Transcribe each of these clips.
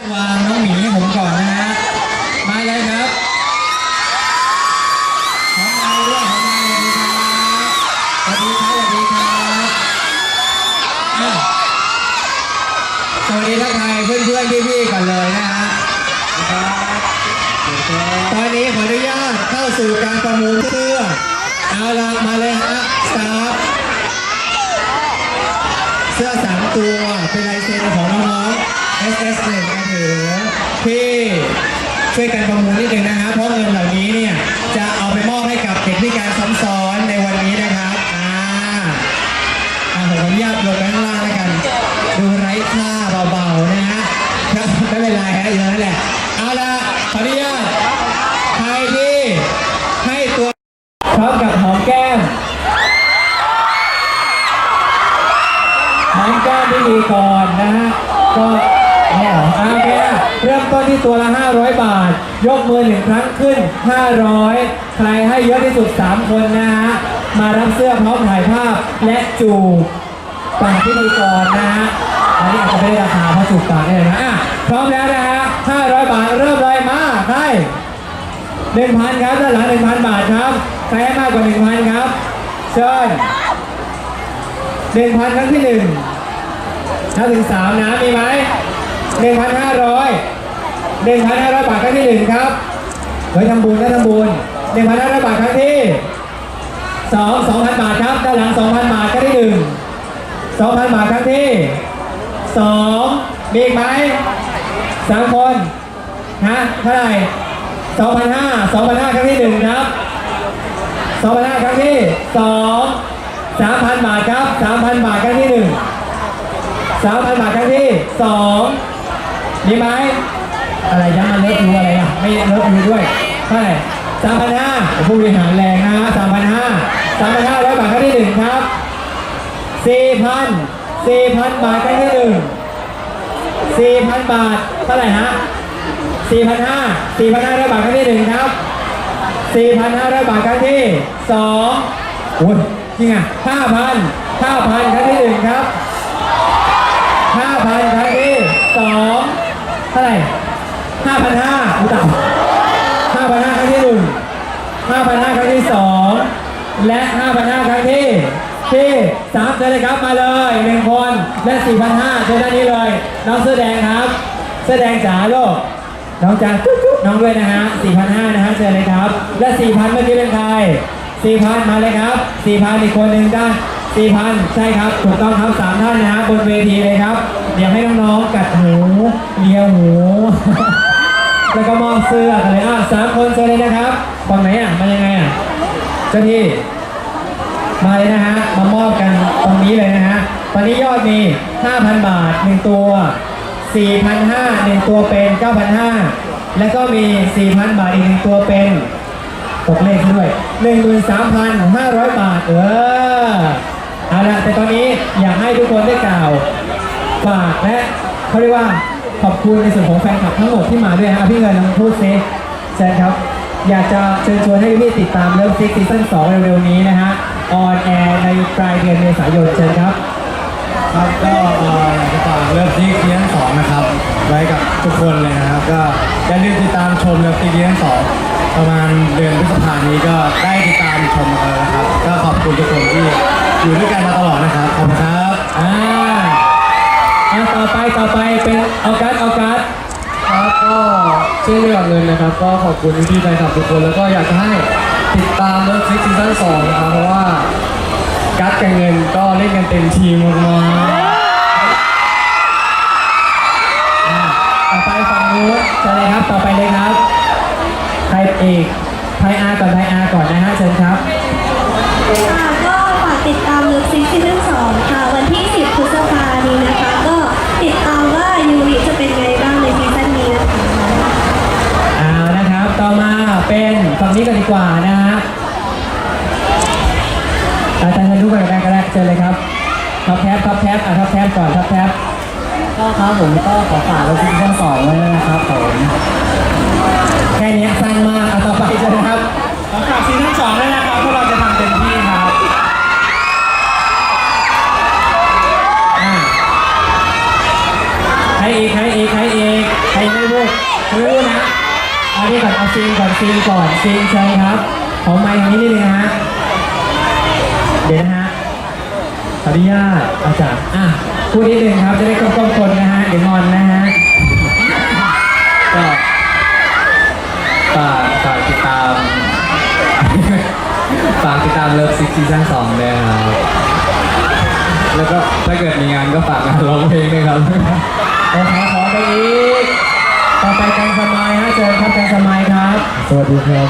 วางน้องหมีให้ผมก่อนนะฮะ มาเลยครับ ขอมาด้วยขอมาสวัสดีครับสวัสดีครับสวัสดีครับอะสวัสดีทักทายเพื่อนๆพี่ๆก่อนเลยนะฮะ ตอนนี้ขออนุญาตเข้าสู่การประมูลเสื้อ เอาละมาเลยฮะสตาฟเสื้อสามตัวเป็นลายเซ็นของน้อง SS 1 กันถือที่ช่วยกันประมูลนิดนึงนะฮะเพราะเงินเหล่านี้เนี่ยจะเอาไปมอบให้กับเด็กพิการซ้ำซ้อนในวันนี้นะครับอ่าอ่าผมขออนุญาตลงไปข้างล่างแล้วกัน ดูไร้ค่าเบาๆนะฮะครับไม่เป็นไรฮะอยู่นั่นแหละเอาละขออนุญาตใครที่ให้ตัวพร้อมกับหอมแก้มหอมแก้มพิธีกรนะฮะก็ ที่ตัวละ 500 บาท ยกมือหนึ่งครั้งขึ้น 500 ใครให้เยอะที่สุด 3 คนนะฮะ มารับเสื้อพร้อมถ่ายภาพและจูบปากพิธีกรนะฮะ อันนี้อาจจะไม่ได้ราคาเพราะจูบปากได้เลยนะอะพร้อมแล้วนะฮะ 500 บาทเริ่มเลยมาใครหนึ่งพันครับด้านหลังหนึ่งพันบาทครับใครให้มากกว่าหนึ่งพันครับเชิญหนึ่งพันครั้งที่หนึ่งถ้าถึงสามนะมีไหมหนึ่งพันห้า หนึ่งพันห้าร้อยบาทครั้งที่หนึ่งครับไว้ทำบุญนะทำบุญหนึ่งพันห้าร้อยบาทครั้งที่สองสองพันบาทครับด้านหลังสองพันบาทครั้งที่หนึ่งสองพันบาทครั้งที่สองมีอีกไหมสามคนฮะเท่าไหร่สองพันห้าสองพันห้าครั้งที่หนึ่งครับสองพันห้าครั้งที่สองสามพันบาทครับสามพันบาทครั้งที่หนึ่งสามพันบาทครั้งที่สองมีไหม อะไรยังมาเลิกรู้อะไรอะไม่เลิกรู้ด้วยเท่าไหร่สามพันห้าผู้บริหารแรงนะสามพันห้าสามพันห้าร้อยบาทครั้งที่หนึ่งครับสี่พันสี่พันบาทครั้งที่หนึ่งสี่พันบาทเท่าไหร่ฮะสี่พันห้าสี่พันห้าร้อยบาทครั้งที่หนึ่งครับ4,500บาทครั้งที่สองโอ้ยจริงอะ5,000 5,000ครั้งที่หนึ่งครับ5,000ครั้งที่สองเท่าไหร่ 5,500อุ้ยต่ำ5,500ครั้งที่หนึ่ง5,500ครั้งที่สองและ5,500ครั้งที่ที่สามเชิญเลยครับมาเลยหนึ่งคนและ4,500เชิญด้านนี้เลย น้องเสื้อแดงครับ เสื้อแดงจ๋าลูกน้องจ๋าน้องด้วยนะฮะ4,500นห้านะฮะเชิญเลยครับ และ4,000เมื่อกี้เป็นใคร4,000มาเลยครับ4,000อีกคนหนึ่งด้าน4,000ใช่ครับถูกต้องครับสามท่านนะฮะบนเวทีเลยครับ เดี๋ยวให้น้องๆกัดหูเลียหู แล้วก็มอบเสื้อกันเลยอะสามคนเชิญเลยนะครับฝั่งไหนอะมายังไงอะเจ้าที่มาเลยนะฮะมามอบกันตรงนี้เลยนะฮะตอนนี้ยอดมี 5,000 บาท 1 ตัว 4,500 1 ตัวเป็น 9,500 แล้วก็มี 4,000 บาทอีก 1 ตัวเป็นตกเลขด้วย 13,500 บาท เออเอาละแต่ตอนนี้อยากให้ทุกคนได้กล่าวฝากและเขาเรียกว่า ขอบคุณในส่วนของแฟนคลับทั้งหมดที่มาด้วยฮะพี่เงินลองพูดซิเชิญครับ อยากจะเชิญชวนให้พี่ติดตามเริ่มซิกซีซั่น2เร็วๆนี้นะฮะออนแอร์ในปลายเดือนเมษายนเชิญครับ ครับก็เอ่ออยากจะฝากเลิฟซีเซียนสองนะครับ ไว้กับทุกคนเลยนะครับ ก็อย่าลืมติดตามชมเลิฟซีเซียนสองประมาณเดือนพฤษภานี้ก็ได้ติดตามชมกันแล้วนะครับ ก็ขอบคุณทุกคนที่อยู่ด้วยกันมาตลอดนะครับขอบคุณครับ อ่าอ่าต่อไปต่อไปเป็นออกัสออกัสครับก็ เช่นเดียวกับเงินนะครับ ก็ขอบคุณพี่ๆแฟนคลับทุกคนแล้วก็อยากจะให้ติดตามเลิฟซีซั่นสองนะครับเพราะว่ากัดกับเงินก็เล่นกันเต็มทีมมากๆอ่าต่อไปฝั่งนู้นเชิญเลยครับต่อไปเลยครับใครอีกไทยอาร์ก่อนไทยอาร์ก่อนนะฮะเชิญครับ ค่ะก็ ผมก็ขอฝากเราที่ทั้นสองไว้ยนะครับผมแค่นี้สั้นมากเอาต่อไปเลยนะครับขอฝากซีซั่นสองด้ยนะครับพวกเราจะทำเต็มที่ครับอะใครอีกใครอีกใครอีกใครไม่รู้ไม่รู้นะเอนนี้ก่อนเอาซีนก่อนซีนก่อนซีนใช่ครับของไมค์ทางนี้นิดนึงนะฮะเดี๋ยวนะฮะ ขออนุญาตอาจารย์อะพูดนิดนึงครับจะได้กล้องๆคนนะฮะเดี๋ยวงอนนะฮะก็ฝากฝากติดตาม ฝากติดตามเลิฟซิกซีซั่นสองด้วยครับแล้วก็ถ้าเกิดมีงานก็ฝากงานร้องเพลงด้วยครับโอเคขอไปอีกต่อไปกันสมัยฮะเชิญครับกันสมัยครับ สวัสดีครับ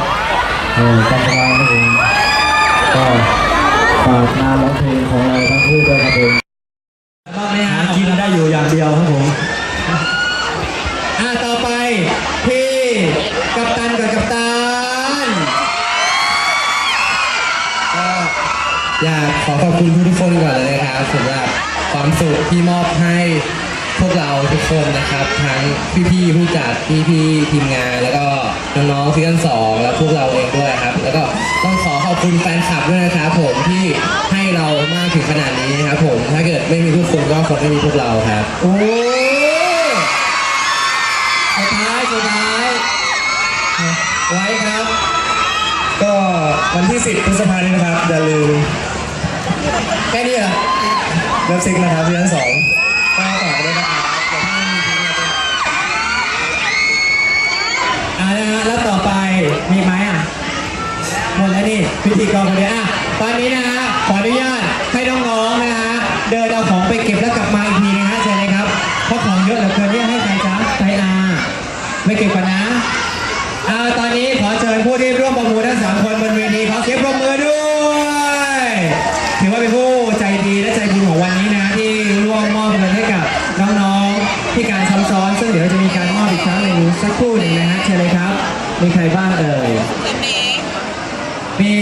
เออกันทำงานครับผมก็ฝากงานร้องเพลงของเราทั้งคู่ด้วยครับผม รอบนี้ หา ฮะ กินได้ อย่างเดียวครับผมอะต่อไปพี่กัปตันกับกัปตันก็อยากขอขอบคุณทุกๆคนก่อนเลยนะครับสำหรับความสุขที่มอบให้ พวกเราทุกคนนะครับ ทั้งพี่ๆผู้จัดพี่ๆทีมงานแล้วก็น้องๆซีซั่นสองและพวกเราเองด้วยครับ แล้วก็ต้องขอขอบคุณแฟนคลับด้วยนะครับผมที่ให้เรามากถึงขนาดนี้นะครับผมถ้าเกิดไม่มีทุกคนก็คงไม่มีพวกเราครับโอ้สุดท้ายสุดท้ายไว้ครับ ก็วันที่ 10พฤษภาคมนี้นะครับอย่าลืมแค่นี้เหรอเลิฟซิกนะครับซีซั่นสอง อ่านะฮะแล้วต่อไปมีไหมอะหมดแล้วนี่พิธีกรคนเดียวอะตอนนี้นะฮะขออนุญาตให้น้องๆนะฮะเดินเอาของไปเก็บแล้วกลับมาอีกทีนะฮะเชิญเลยครับเพราะของเยอะเหลือเกินเนี่ยให้ใครจ้าใครอาไม่เก็บก่อนนะอ่าตอนนี้ขอเชิญผู้ที่ร่วมประมูลทั้งสามคนบนเวทีขอเสียงปรบมือด้วยถือว่าเป็นผู้ใจดีและใจบุญของวันนี้นะที่ร่วมมอบเงินให้กับน้องๆที่การซ้ำซ้อน ซึ่งเดี๋ยวจะมีการมอบอีกครั้งหนึ่งสักครู่หนึ่งนะฮะเชิญเลยครับ มีใครบ้างเอ่ยมี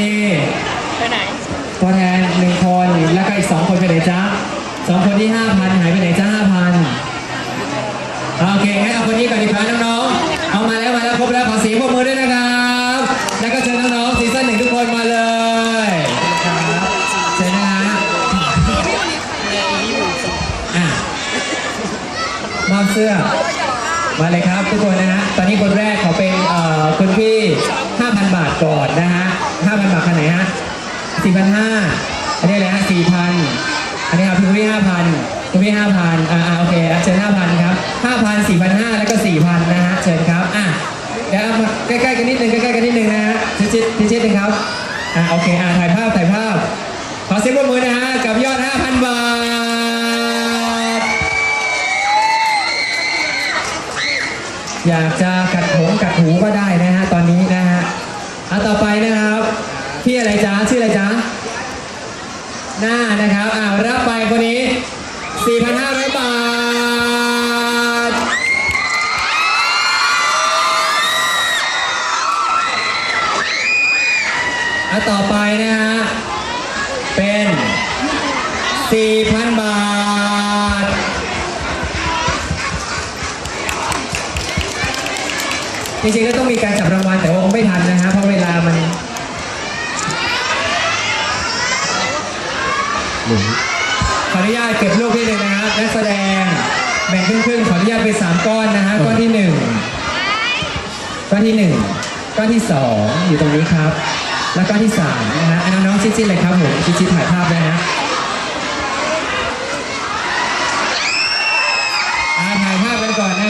ตัวแทนหนึ่งคนแล้วก็อีกสองคนไปไหนจ๊ะสองคนที่ห้าพันหายไปไหนจ้าห้าพันโอเคงั้นเอาคนนี้ก่อนดีกว่าน้องๆเอามาแล้วมาแล้วครบแล้วขอเสียงปรบมือด้วยนะครับ แล้วก็เชิญน้องๆซีซั่นหนึ่งทุกคนมาเลยเชิญนะฮะอะมอบเสื้อมาเลยครับทุกคนนะฮะตอนนี้คนแรกขอเป็นเอ่อคุณพี่5,000 บาทก่อนนะฮะ5,000 บาทคันไหนฮะ 4,500อันนี้อะไรฮะ4,000อันนี้ครับคุณพี่5,000คุณพี่5,000อ่าอ่าโอเคเชิญ5,000ครับ5,000 4,500แล้วก็4,000นนะฮะเชิญครับอะเดี๋ยวมาใกล้ๆกันนิดนึงใกล้ๆกันนิดนึงนะฮะชิดๆชิดๆนึงครับอะโอเคอะถ่ายภาพถ่ายภาพขอเสียงปรบมือนะฮะกับยอด5,000บาท อยากจะกัดหงกัดหูก็ได้นะฮะตอนนี้นะฮะอันต่อไปนะครับ พี่อะไรจ๊ะชื่ออะไรจ๊ะหน้านะครับอ่ารับไปคนนี้ 4,500 บาทอันต่อไปนะฮะ เป็น 4,000 บาท จริงๆก็ต้องมีการจับรางวัลแต่ว่าคงไม่ทันนะฮะเพราะเวลามัน ขออนุญาตเก็บรูปนิดนึงนะครับนักแสดงแบ่งครึ่งๆขออนุญาตเป็นสามก้อนนะฮะก้อนที่หนึ่งก้อนที่หนึ่งก้อนที่สองอยู่ตรงนี้ครับ แล้วก้อนที่สามนะฮะอันน้องๆชิดๆเลยครับผมชิดๆถ่ายภาพนะฮะอ่าถ่ายภาพกันก่อนนะ